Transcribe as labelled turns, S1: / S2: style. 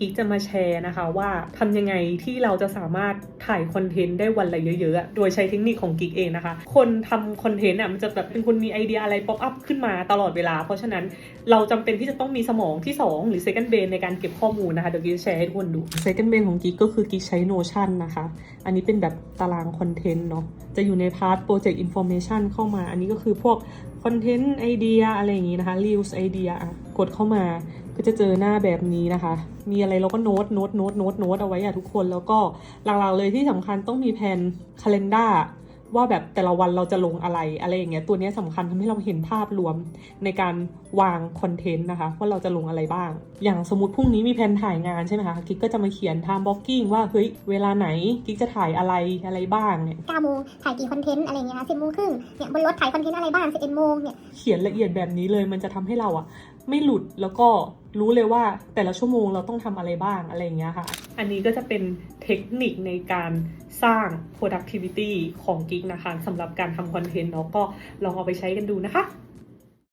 S1: กิ๊กจะมาแชร์นะคะว่าทำยังไงที่เราจะสามารถถ่ายคอนเทนต์ได้วันละเยอะๆ โดยใช้เทคนิคของกิ๊กเองนะคะ คนทำคอนเทนต์อะมันจะแบบเป็นคนมีไอเดียอะไรป๊อปอัพขึ้นมาตลอดเวลา เพราะฉะนั้นเราจำเป็นที่จะต้องมีสมองที่ 2 หรือ second brain ในการเก็บข้อมูลนะคะเดี๋ยวกิ๊กจะแชร์ให้ทุกคนดู second brain ของกิ๊กก็คือกิ๊กใช้ Notion นะคะ อันนี้เป็นแบบตารางคอนเทนต์เนาะจะอยู่ในพาร์ท project information เข้ามา อันนี้ก็คือพวกคอนเทนต์ไอเดียอะไรอย่างงี้นะคะ reels ไอเดียอะ ดเข้ามา ก็จะเจอหน้าแบบนี้นะคะ มีอะไรเราก็โน้ตโน้ตโน้ตโน้ตโน้ตเอาไว้อะทุกคนแล้วก็หลักๆเลยที่สำคัญต้องมีแผน calendar ว่าแบบแต่ละวันเราจะลงอะไรอะไรอย่างเงี้ยตัวเนี้ยสำคัญทำให้เราเห็นภาพรวมในการวางคอนเทนต์นะคะ ว่าเราจะลงอะไรบ้าง อย่างสมมติพรุ่งนี้มีแผนถ่ายงานใช่ไหมคะกิ๊กก็จะมาเขียน time blocking ว่าเฮ้ยเวลาไหนกิ๊กจะถ่ายอะไรอะไรบ้างเนี่ย
S2: 9โมงถ่ายกี่คอนเทนต์อะไรเงี้ยนะ10โมงครึ่งเนี่ยบนรถถ่ายคอนเทนต์อะไรบ้าง11โมงเนี่ย
S1: เขียนละเอียดแบบนี้เลยมันจะทำให้เราอะไม่หลุดแล้วก็รู้เลยว่าแต่ละชั่วโมงเราต้องทำอะไรบ้างอะไรอย่างเงี้ยค่ะ อันนี้ก็จะเป็นเทคนิคในการสร้าง productivity ของกิ๊กนะคะสำหรับการทำคอนเทนต์เนาะก็ลองเอาไปใช้กันดูนะคะ